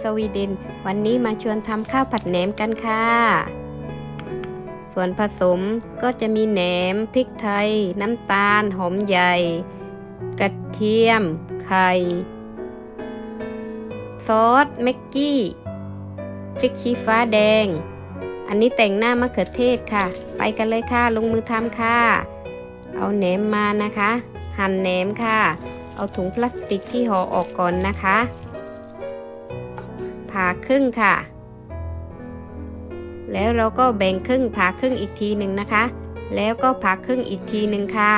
สวีดินวันนี้มาชวนทำข้าวผัดแหนมกันค่ะ ส่วนผสมก็จะมีแหนม พริกไทย น้ำตาล หอมใหญ่ กระเทียม ไข่ ซอสแม็กกี้ พริกชี้ฟ้าแดง อันนี้แต่งหน้ามะเขือเทศค่ะ ไปกันเลยค่ะ ลงมือทำค่ะ เอาแหนมมานะคะ หั่นแหนมค่ะ เอาถุงพลาสติกที่ห่อออกก่อนนะคะ ผ่าครึ่งค่ะ แล้วเราก็แบ่งครึ่งผ่าครึ่งอีกทีหนึ่งนะคะ แล้วก็ผ่าครึ่งอีกทีหนึ่งค่ะ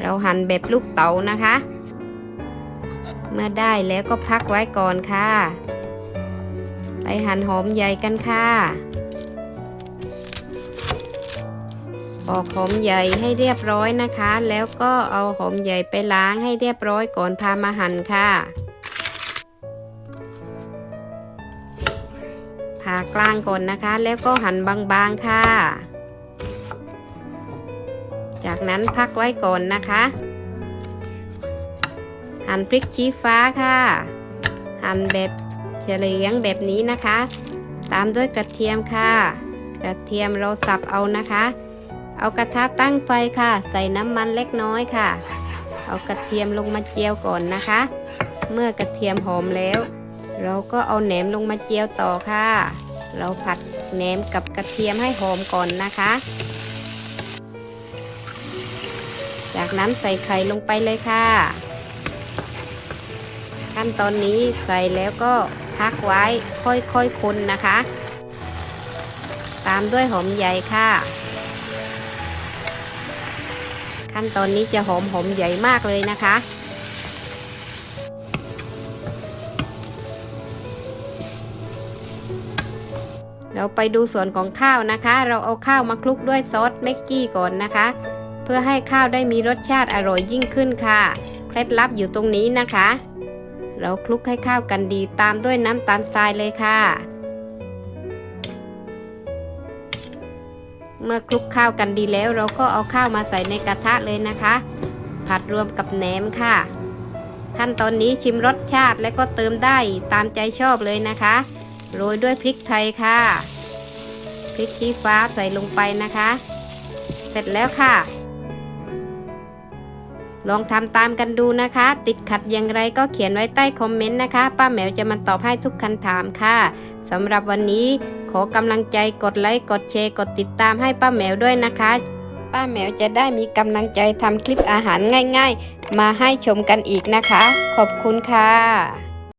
เราหั่นแบบลูกเต๋านะคะ เมื่อได้แล้วก็พักไว้ก่อนค่ะ ไปหั่นหอมใหญ่กันค่ะปอกหอมใหญ่ให้เรียบร้อยนะคะ แล้วก็เอาหอมใหญ่ไปล้างให้เรียบร้อยก่อนพามาหั่นค่ะ ผ่ากลางก่อนนะคะ แล้วก็หั่นบางๆค่ะ จากนั้นพักไว้ก่อนนะคะ หั่นพริกชี้ฟ้าค่ะ หั่นแบบเฉลียงแบบนี้นะคะ ตามด้วยกระเทียมค่ะ กระเทียมเราสับเอานะคะ เอากระทะตั้งไฟค่ะ ใส่น้ำมันเล็กน้อยค่ะ เอากระเทียมลงมาเจียวก่อนนะคะ เมื่อกระเทียมหอมแล้ว เราก็เอาแหนมลงมาเจียวต่อค่ะ เราผัดแหนมกับกระเทียมให้หอมก่อนนะคะ จากนั้นใส่ไข่ลงไปเลยค่ะ ขั้นตอนนี้ใส่แล้วก็พักไว้ค่อยๆคคนนะคะ ตามด้วยหอมใหญ่ค่ะ ขั้นตอนนี้จะหอมหอมใหญ่มากเลยนะคะ เราไปดูส่วนของข้าวนะคะ เราเอาข้าวมาคลุกด้วยซอสแม็กกี้ก่อนนะคะ เพื่อให้ข้าวได้มีรสชาติอร่อยยิ่งขึ้นค่ะ เคล็ดลับอยู่ตรงนี้นะคะ เราคลุกให้ข้าวกันดีตามด้วยน้ำตาลทรายเลยค่ะ เมื่อคลุกข้าวกันดีแล้ว เราก็เอาข้าวมาใส่ในกระทะเลยนะคะ ผัดรวมกับแหนมค่ะ ขั้นตอนนี้ชิมรสชาติและก็เติมได้ตามใจชอบเลยนะคะ โรยด้วยพริกไทยค่ะ พริกชี้ฟ้าใส่ลงไปนะคะ เสร็จแล้วค่ะ ลองทำตามกันดูนะคะ ติดขัดอย่างไรก็เขียนไว้ใต้คอมเมนต์นะคะ ป้าแมวจะมาตอบให้ทุกคำถามค่ะสำหรับวันนี้ขอกำลังใจกดไลค์ กดแชร์ กดติดตามให้ป้าแมวด้วยนะคะ ป้าแมวจะได้มีกำลังใจทำคลิปอาหารง่าย ๆ มาให้ชมกันอีกนะคะ ขอบคุณค่ะ